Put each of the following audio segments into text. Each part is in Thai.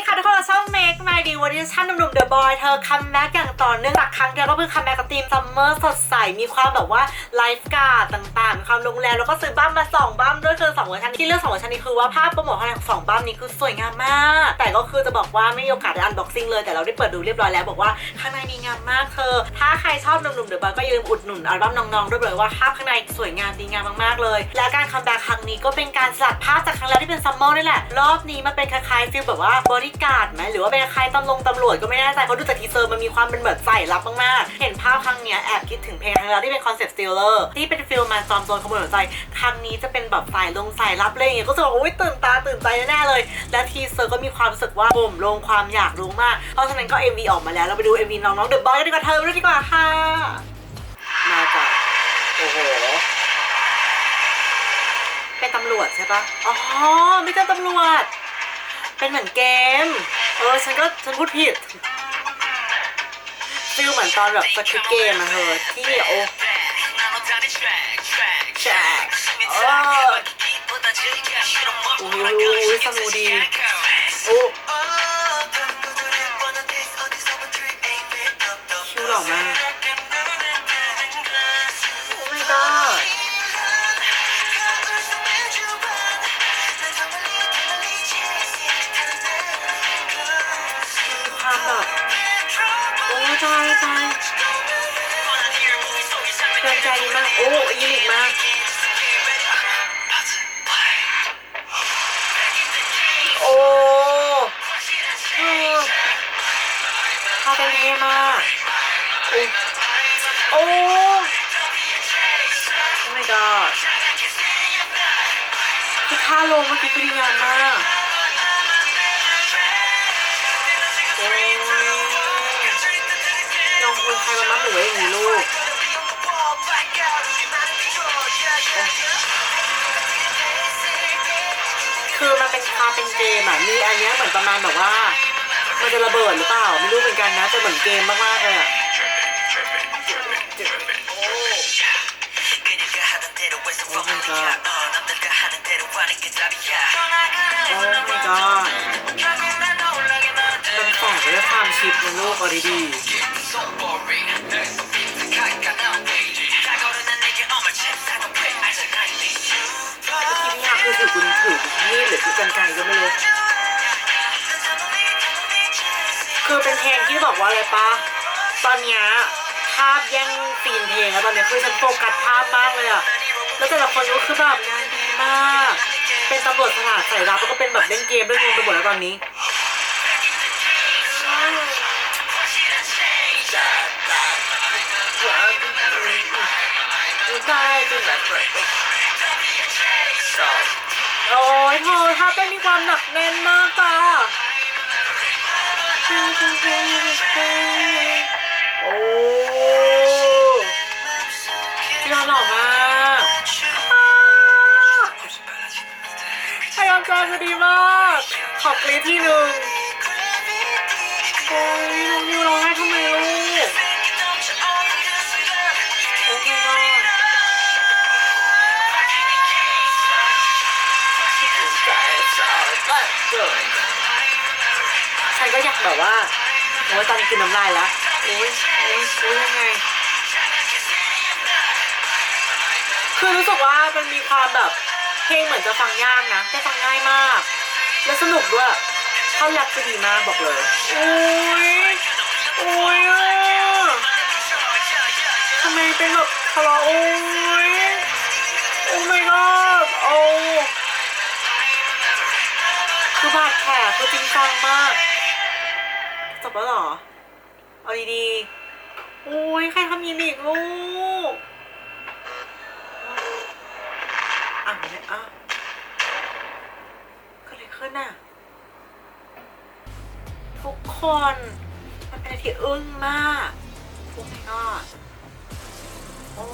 ดีค่ะทุกคนช่อง Make My d e v o t i o n หนุ่มๆ The Boy เธอคัมแบ็กอย่างต่อเนื่องจากครั้งเดียวก็เพิ่งคัมแบ็กกับทีมซัมเมอร์สดใส มีความแบบว่าไลฟ์การ์ดต่างๆ ความโรงแรมแล้วก็ซื้อบ้านมาสองบ้านด้วยคือสองเวอร์ชันที่เลือกสองเวอร์ชันนี้คือว่าภาพโปรโมทของสองบ้านนี้คือสวยงามมาก แต่ก็คือจะบอกว่าไม่มีโอกาสได้อันบ็อกซิ่งเลยแต่เราได้เปิดดูเรียบร้อยแล้วบอกว่าข้างในดีงามมากเธอ ถ้าใครชอบหนุ่มๆ The Boy ก็อย่าลืมอุดหนุนอัลบั้มน้องๆด้วยเลยว่าภาพข้างในสวยงามดีงามมากๆเลย และการคัมแบ็กครั้งนี้ก็เป็นการสลัดภาพจากครั้งแล้วที่เป็นซัมเมอร์นี่แหละรอบนี้มาเป็นคล้ายๆฟิลแบบว่าบริการดไหมหรือว่าเป็นใคล้ายๆตำรวจตำรวจก็ไม่แน่ใจเพราะดูจากทีเซอร์มันมีความเป็นแบบใส่ลับมากๆ เห็นภาพครั้งเนี้ยแอบคิดถึงเพลงครั้งแล้วที่เป็นคอนเซ็ปต์สติลเลอร์ที่เป็นฟิลมาจอมโจรขโมยหัวใจ ครั้งนี้จะเป็นแบบสายลงสายลับเลยอย่างเงี้ยก็จะบอกว่าอุ๊ยตื่นตาตื่นใจแน่ๆเลย และทีเซอร์ก็มีความรู้สึกว่าบ่มลงความอยากรู้มาก เพราะฉะนั้นก็ MV ออกมาแล้วเราไปดู MV น้องๆเดอะบอยกันดีกว่าเธอไปดูดีกว่าค่ะมาจากโอ้โหเป็นตำรวจใช่ปะอ๋อไม่ใช่ตำรวจ เป็นเหมือนเกม เออฉันก็ฉันพูดผิดฟิลเหมือนตอนแบบสคริปเกมอะเธอที่โอ้แชกเออโอ้โหสนุกดีโอ้ โอ้ตายตายเกินใจดีมาก โอ้ยินิกมากโอ้เออพาไปเท่มากโอ้โอ้ Oh my god คือท่าลงเมื่อกี้ก็ดีงามมาก ใครมามัดหนูไว้อย่างนี้ลูกคือมันเป็นคาเป็นเกมอะมีอันเนี้ยเหมือนประมาณแบบว่า มันจะระเบิดหรือเปล่าไม่รู้เหมือนกันนะแต่เหมือนเกมมากๆเลยอะโอ้ my god เป็นแฝงไปด้วยความชิปในลูกเอาดี ๆเมื่อกี้พี่คือถือกุญถือมีดหรือถือกันไกรก็ไม่รู้คือเป็นเพลงที่บอกว่าอะไรปะตอนนี้ภาพแย่งซีนเพลงแล้วตอนนี้คือฉันโฟกัสภาพมากเลยอะแล้วแต่ละคนก็คือแบบงานดีมาก เป็นตำรวจสถานใส่รับแล้วก็เป็นแบบเล่นเกมด้วยงงไปหมดแล้วตอนนี้ โอ้ยเธอถ้าเต้นมีความหนักแน่นมากจ้าโอ้พี่ยอดหล่อมากพยายามจอดีมาก ขอบกรีดที่หนึ่งโอ้ยน้องมิวร้องไห้ทำไมลูก ฉันก็อยากแบบว่าโอ้ยตอนนี้กินน้ำลายแล้วโอ้ยโอ้ยโอ้ยยังไง คือรู้สึกว่ามันมีความแบบเพลงเหมือนจะฟังยากนะ แต่ฟังง่ายมาก และสนุกด้วย เข้ายักษ์จะดีมากบอกเลย จริงจังมาก จบแล้วเหรอ เอาดีๆ โอ้ยใครทำยินอีกลูกอะเนี่ยอะเก็เลยขึ้นอะ ทุกคน มันเป็นอะไรที่อึ้งมากโอ้ my god โอ้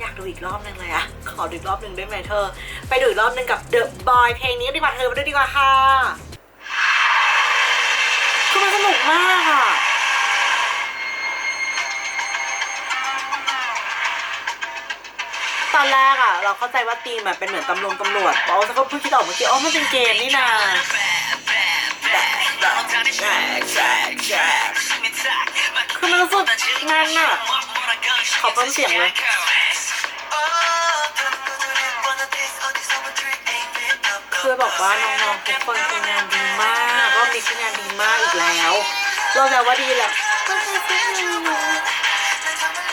อยากดูอีกรอบนึงเลยอะขอดูอีกรอบนึงได้ไหมเธอ ไปดูอีกรอบนึงกับ The Boy เพลงนี้ดีกว่าเธอไปดูดีกว่าค่ะ คือมันสนุกมากอะตอนแรกอะเราเข้าใจว่าทีมอะเป็นเหมือนตำรวจตำรวจเพราะว่าเขาเพิ่งคิดออกเมื่อกี้อ๋อมันเป็นเกมนี่นาคือมันรู้สึกแน่นอะขอเพิ่มเสียงเลย คือบอกว่าน้องๆทุกคนคืองานดีมากรอบนี้คืองานดีมากอีกแล้วเราแต่ว่าดีแหละ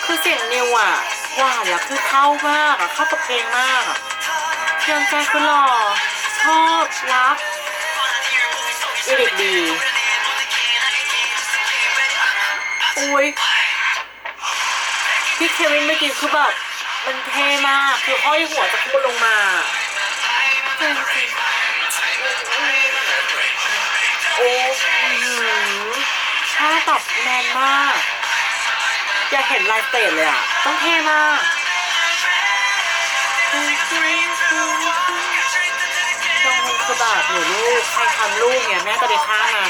คือเสียงนิวอะหวานแล้วคือเข้ามากอะเข้ากับเพลงมากอะเพียงใจคือหล่อชอบรักอีดิกดีอุ้ยพี่เควินเมื่อกี้คือแบบมันเท่มาก คือห้อยหัวจะพูดลงมา โอ้อื้อหือท่าตับแมนมาก อยากเห็นลายเตจเลยอะ ต้องเท่มากต้องคือแบบหนูลูก ใครทำลูกเนี่ย แม่จะไปฆ่ามัน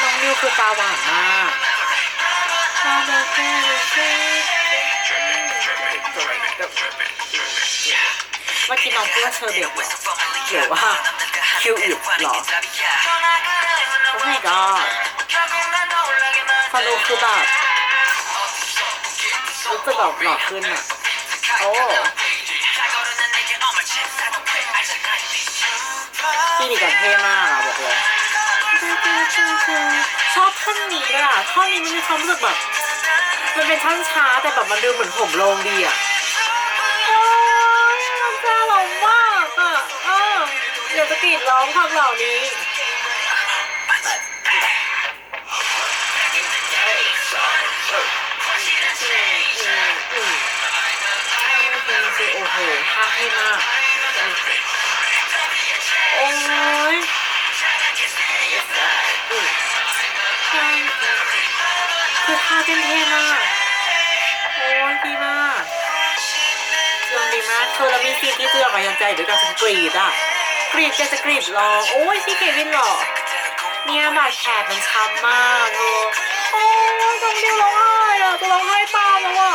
น้องนิวคือตาหวานมาก มื่อกี้น้องพูดว่าเชอร์เบตเหรอหรือว่าคิวอิดเหรอโอ้ my god ฟันโอคือแบบรู้สึกแบบหล่อขึ้นอะ โอ้พี่ดีกับเท่มากอะบอกเลยชอบท่อนนี้ด้วยอะท่อนนี้มันมีความรู้สึกแบบ มันเป็นท่อนช้าแต่แบบมันดูเหมือนผมโลงดีอะ มากอะเอออยากจะกรีดร้องความเหล่านี้ โอ้โหท่าให้มาก โอ้ยคือท่าเต้นเท่มาก โอ้ยดีมาก รื่องดีมากเธอล้วมีซีนที่เตือนมายังใจด้วยกันฉันกรีดอะกรีดแกจะกรีดรอโอ้ยพี่เควินหรอเนี่ยบาดแผลมันช้ำมากเออโอ้ยต้องเดียวร้องไห้อะจะร้องไห้ตามแล้วอะ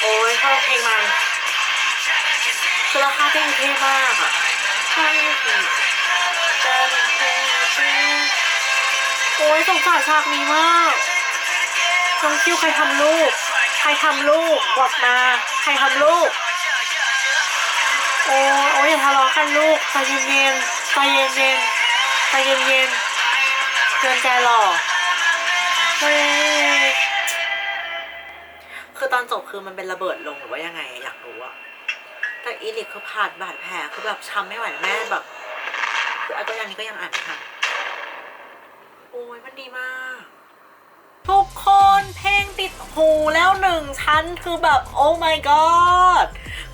โอ้ยชอบเพลงมัน คือราคาเต้นเท่มากอะโอ้ยสงสารฉากนี้มากน้องคิวใครทำลูก ใครทำลูกบอกมา ใครทำลูก โอ้ยโอ้ยอย่าทะเลาะกันลูกใจเย็นๆใจเย็นๆใจเย็นๆเตือนใจหล่อเฮ้ยคือตอนจบคือมันเป็นระเบิดลงหรือว่ายังไงอยากรู้อะ แต่อีลิกคือผ่าบาดแผลคือแบบช้ำไม่ไหวแม่แบบคือไอ้ตัวอย่างนี้ก็ยังอ่านไม่ทันโอ้ยมันดีมาก ทุกคนเพลงติดหูแล้วหนึ่งชั้นคือแบบ โอ้ my god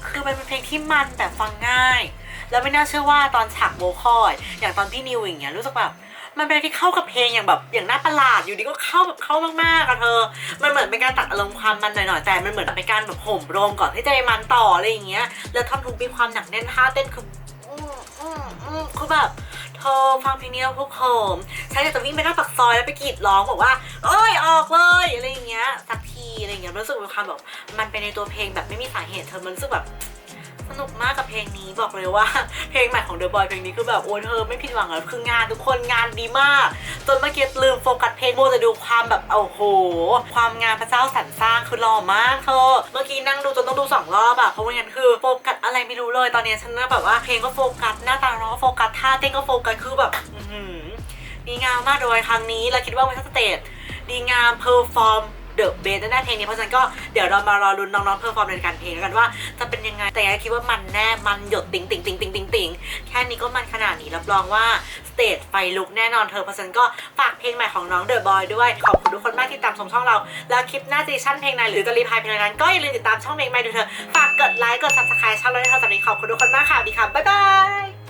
คือเป็นเพลงที่มันแต่ฟังง่าย แล้วไม่น่าเชื่อว่าตอนฉากโวคอย อย่างตอนพี่นิวอย่างเงี้ยรู้สึกแบบ มันเป็นที่เข้ากับเพลงอย่างแบบอย่างน่าประหลาดอยู่ดีก็เข้าแบบเข้ามากๆอะเธอ มันเหมือนเป็นการตัดอารมณ์ความมันหน่อยๆแต่มันเหมือนเป็นการแบบห่มโรงก่อนที่จะมันต่ออะไรอย่างเงี้ย แล้วท่อนทุกมีความหนักแน่นท่าเต้นคืออืมอืมอืมคือแบบเธอฟังเพลงนี้แล้วพวกเขมฉันอยากจะวิ่งไปหน้าปากซอยแล้วไปกรีดร้องบอกว่า เอ้ยออกเลยอะไรอย่างเงี้ยสักทีอะไรอย่างเงี้ยรู้สึกมีความแบบมันเป็นในตัวเพลงแบบไม่มีสาเหตุเธอมันรู้สึกแบบ สนุกมากกับเพลงนี้บอกเลยว่า เพลงใหม่ของ The Boy เพลงนี้คือแบบโอ้ยเธอไม่ผิดหวังเลยคืองานทุกคนงานดีมาก จนเมื่อกี้ลืมโฟกัสเพลงโมจะดูความแบบโอ้โห ความงานพระเจ้าสรรสร้างคือหล่อมากเธอเมื่อกี้นั่งดูจนต้องดูสองรอบอะเพราะว่างั้นคือโฟกัสอะไรไม่รู้เลยตอนนี้ฉันน่ะแบบว่าเพลงก็โฟกัสหน้าตาน้องก็โฟกัสท่าเต้นก็โฟกัสคือแบบดีงามมากโดยครั้งนี้เราคิดว่าเวทสเตจดีงามเพอร์ฟอร์ม เดอะเบสแน่เพลงนี้เพราะฉะนั้นก็เดี๋ยวเรามารอลุ้นน้องๆเพอร์ฟอร์มในการเพลงแล้วกันว่าจะเป็นยังไง แต่ยังคิดว่ามันแน่ มันหยดติ๋งติ๋งติ๋งติ๋งติ๋งติ๋งแค่นี้ก็มันขนาดนี้รับรองว่าสเตจไฟลุกแน่นอนเธอเพราะฉะนั้นก็ฝากเพลงใหม่ของน้องเดอะบอยด้วย ขอบคุณทุกคนมากที่ตามชมช่องเรา แล้วคลิปหน้าจะชั่นเพลงไหนหรือจะรีพายเพลงนั้นก็อย่าลืมติดตามช่องเพลงใหม่ดูเธอฝากกดไลค์กด subscribe ช่องเราด้วยเธอสำหรับนี้ขอบคุณทุกคนมากค่ะดีค่ะบ๊ายบาย